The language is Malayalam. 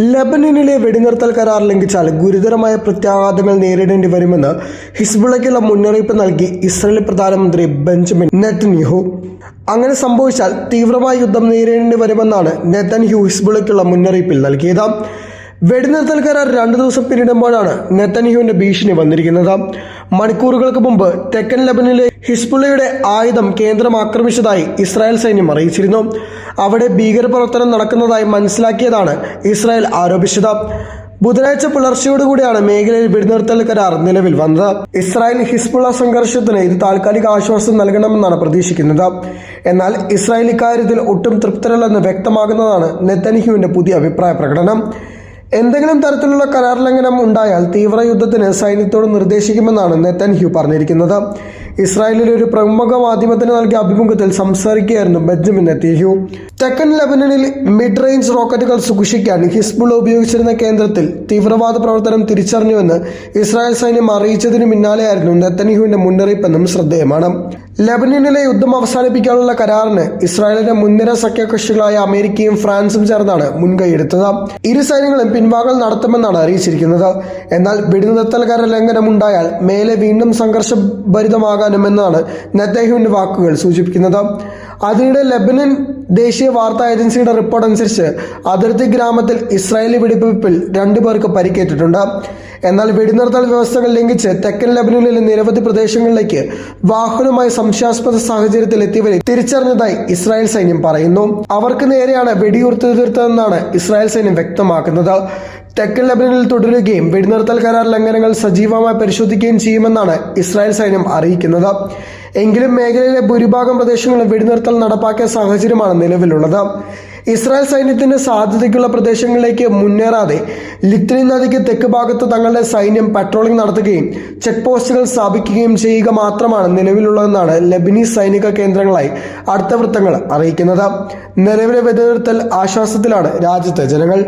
ലബനനിലെ വെടിനിർത്തൽ കരാർ ലംഘിച്ചാൽ ഗുരുതരമായ പ്രത്യാഘാതങ്ങൾ നേരിടേണ്ടി വരുമെന്ന് ഹിസ്ബുളയ്ക്കുള്ള മുന്നറിയിപ്പ് നൽകി ഇസ്രായേൽ പ്രധാനമന്ത്രി ബെഞ്ചമിൻ നെതന്യാഹു. അങ്ങനെ സംഭവിച്ചാൽ തീവ്രമായ യുദ്ധം നേരിടേണ്ടി വരുമെന്നാണ് നെതന്യാഹു ഹിസ്ബുളയ്ക്കുള്ള മുന്നറിയിപ്പിൽ നൽകിയത്. വെടിനിർത്തൽ കരാർ രണ്ടു ദിവസം പിന്നിടുമ്പോഴാണ് നെതന്യാഹുവിന്റെ ഭീഷണി വന്നിരിക്കുന്നത്. മണിക്കൂറുകൾക്ക് മുമ്പ് തെക്കൻ ലബനിലെ ഹിസ്ബുള്ളയുടെ ആയുധം കേന്ദ്രം ആക്രമിച്ചതായി ഇസ്രായേൽ സൈന്യം അറിയിച്ചിരുന്നു. അവിടെ ഭീകരപ്രവർത്തനം നടക്കുന്നതായി മനസ്സിലാക്കിയതാണ് ഇസ്രായേൽ ആരോപിച്ചത്. ബുധനാഴ്ച പുലർച്ചയോടുകൂടിയാണ് മേഖലയിൽ വെടിനിർത്തൽ കരാർ നിലവിൽ വന്നത്. ഇസ്രായേൽ ഹിസ്ബുള്ള സംഘർഷത്തിന് ഇത് താൽക്കാലിക ആശ്വാസം നൽകണമെന്നാണ് പ്രതീക്ഷിക്കുന്നത്. എന്നാൽ ഇസ്രായേൽ ഇക്കാര്യത്തിൽ ഒട്ടും തൃപ്തരല്ലെന്ന് വ്യക്തമാകുന്നതാണ് നെത്തനിഹുവിന്റെ പുതിയ അഭിപ്രായ പ്രകടനം. എന്തെങ്കിലും തരത്തിലുള്ള കരാർ ലംഘനം ഉണ്ടായാൽ തീവ്ര യുദ്ധത്തിന് സൈന്യത്തോട് നിർദ്ദേശിക്കുമെന്നാണ് നെത്തൻഹ്യു പറഞ്ഞിരിക്കുന്നത്. ഇസ്രായേലിലെ ഒരു പ്രമുഖ മാധ്യമത്തിന് നൽകിയ അഭിമുഖത്തിൽ സംസാരിക്കുകയായിരുന്നു ബെഞ്ചമിൻ എത്തിയു തെക്കൻ ലെബനനിൽ മിഡ് റേഞ്ച് റോക്കറ്റുകൾ സൂക്ഷിക്കാൻ ഹിസ്ബുൾ ഉപയോഗിച്ചിരുന്ന കേന്ദ്രത്തിൽ തീവ്രവാദ പ്രവർത്തനം തിരിച്ചറിഞ്ഞുവെന്ന് ഇസ്രായേൽ സൈന്യം അറിയിച്ചതിന് പിന്നാലെയായിരുന്നു നെത്തനിഹുവിന്റെ മുന്നറിയിപ്പെന്നും ശ്രദ്ധേയമാണ്. ലെബനനിലെ യുദ്ധം അവസാനിപ്പിക്കാനുള്ള കരാറിന് ഇസ്രായേലിന്റെ മുൻനിര സഖ്യകക്ഷികളായ അമേരിക്കയും ഫ്രാൻസും ചേർന്നാണ് മുൻകൈയെടുത്തത് ഇരു സൈന്യങ്ങളും പിൻവാങ്ങൽ നടത്തുമെന്നാണ് അറിയിച്ചിരിക്കുന്നത്. എന്നാൽ വെടിനിർത്തൽ കര ലംഘനം ഉണ്ടായാൽ മേലെ വീണ്ടും സംഘർഷഭരിതമാകാനുമെന്നാണ് നെത്തഹുവിന്റെ വാക്കുകൾ സൂചിപ്പിക്കുന്നത്. അതിനിടെ ലെബനൻ ദേശീയ വാർത്താ ഏജൻസിയുടെ റിപ്പോർട്ട് അനുസരിച്ച് അതിർത്തി ഗ്രാമത്തിൽ ഇസ്രായേലി വെടിവെപ്പിൽ രണ്ടു പേർക്ക് പരിക്കേറ്റിട്ടുണ്ട്. എന്നാൽ വെടിനിർത്തൽ വ്യവസ്ഥകൾ ലംഘിച്ച് തെക്കൻ ലെബനനിലെ നിരവധി പ്രദേശങ്ങളിലേക്ക് വാഹനവുമായി സംശയാസ്പദ സാഹചര്യത്തിൽ എത്തിയവരെ തിരിച്ചറിഞ്ഞതായി ഇസ്രായേൽ സൈന്യം പറയുന്നു. അവർക്ക് നേരെയാണ് വെടിയുർത്തി തീർത്തതെന്നാണ് ഇസ്രായേൽ സൈന്യം വ്യക്തമാക്കുന്നത്. തെക്കൻ ലബനനിൽ തുടരുകയും വെടിനിർത്തൽ കരാർ ലംഘനങ്ങൾ സജീവമായി പരിശോധിക്കുകയും ചെയ്യുമെന്നാണ് ഇസ്രായേൽ സൈന്യം അറിയിക്കുന്നത്. എങ്കിലും മേഖലയിലെ ഭൂരിഭാഗം പ്രദേശങ്ങളിൽ വെടിനിർത്തൽ നടപ്പാക്കിയ സാഹചര്യമാണ് നിലവിലുള്ളത്. ഇസ്രായേൽ സൈന്യത്തിന്റെ സാധ്യതയ്ക്കുള്ള പ്രദേശങ്ങളിലേക്ക് മുന്നേറാതെ ലിത്രി നദിക്ക് തെക്ക് ഭാഗത്ത് തങ്ങളുടെ സൈന്യം പട്രോളിംഗ് നടത്തുകയും ചെക്ക് പോസ്റ്റുകൾ സ്ഥാപിക്കുകയും ചെയ്യുക മാത്രമാണ് നിലവിലുള്ളതെന്നാണ് ലബനീസ് സൈനിക കേന്ദ്രങ്ങളായി അടുത്ത വൃത്തങ്ങൾ അറിയിക്കുന്നത്. നിലവിലെ വെടിനിർത്തൽ ആശ്വാസത്തിലാണ് രാജ്യത്തെ ജനങ്ങൾ